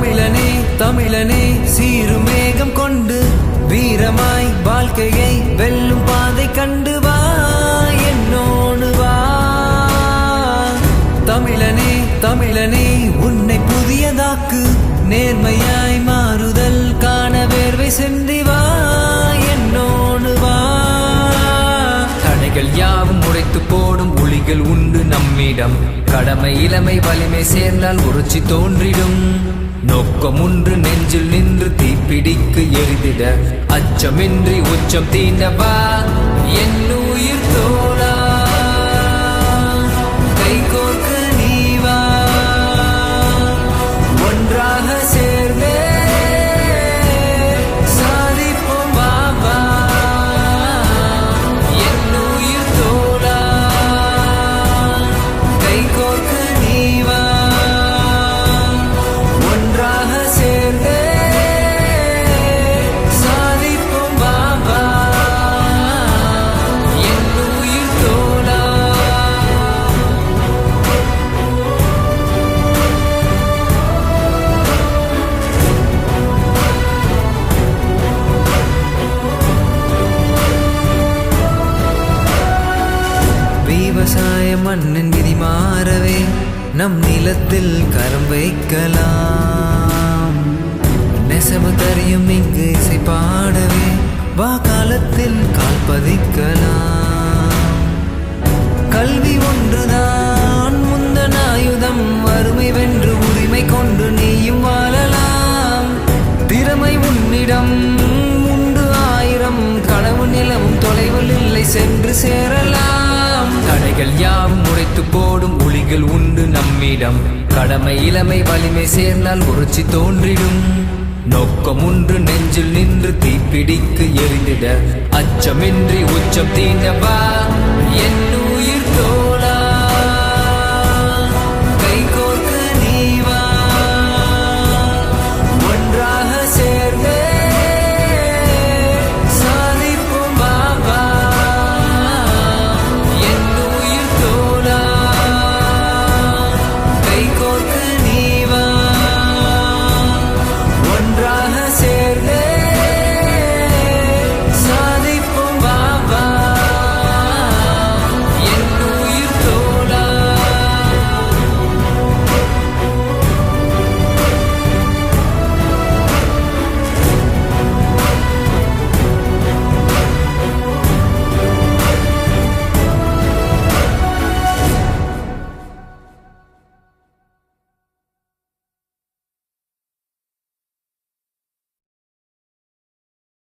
தமிழனே தமிழனே சீரு மேகம் கொண்டு வீரமாய் வாழ்க்கையை வெல்லும் பாதை கண்டு வா என்னோடு வா. தமிழனே தமிழனே உன்னை புதியதாக்கு நேர்மையாய் மாறுதல் காண வேர்வை சென்றி வா என்னோடு வா. தடைகள் யாவும் உடைத்து போடும் ஒளிகள் உண்டு நம்மிடம். கடமை இளமை வலிமை சேர்ந்தால் உறுச்சி தோன்றிடும். நோக்கமுன்று நெஞ்சில் நின்று தீப்பிடிக்கு எரிதிட. அச்சமின்றி உச்சம் தீண்டவா? என் விவசாய மண்ணின் விதி மாறவே நம் நிலத்தில் கரம் வைக்கலாம். நெசவு தரியும் இங்கு இசை பாடவே வா காலத்தில் கால் பதிக்கலாம். கல்வி ஒன்றுதான் முந்தன் ஆயுதம் வறுமை வென்று உரிமை கொண்டு நீயும் வாழலாம். திறமை உன்னிடம் உண்டு ஆயிரம் கனவு நிலவும் தொலைவில் இல்லை சென்று சேரலாம். தடைகள் யாவும் உடைத்து போடும் ஒளிகள் உண்டு நம்மிடம். கடமை இளமை வலிமை சேர்ந்தால் உறுச்சி தோன்றிடும். நோக்கம் ஒன்று நெஞ்சில் நின்று தீப்பிடிக்கு எரிந்திட. அச்சமின்றி உச்சம் தீண்டவா? என் உயிர் தோ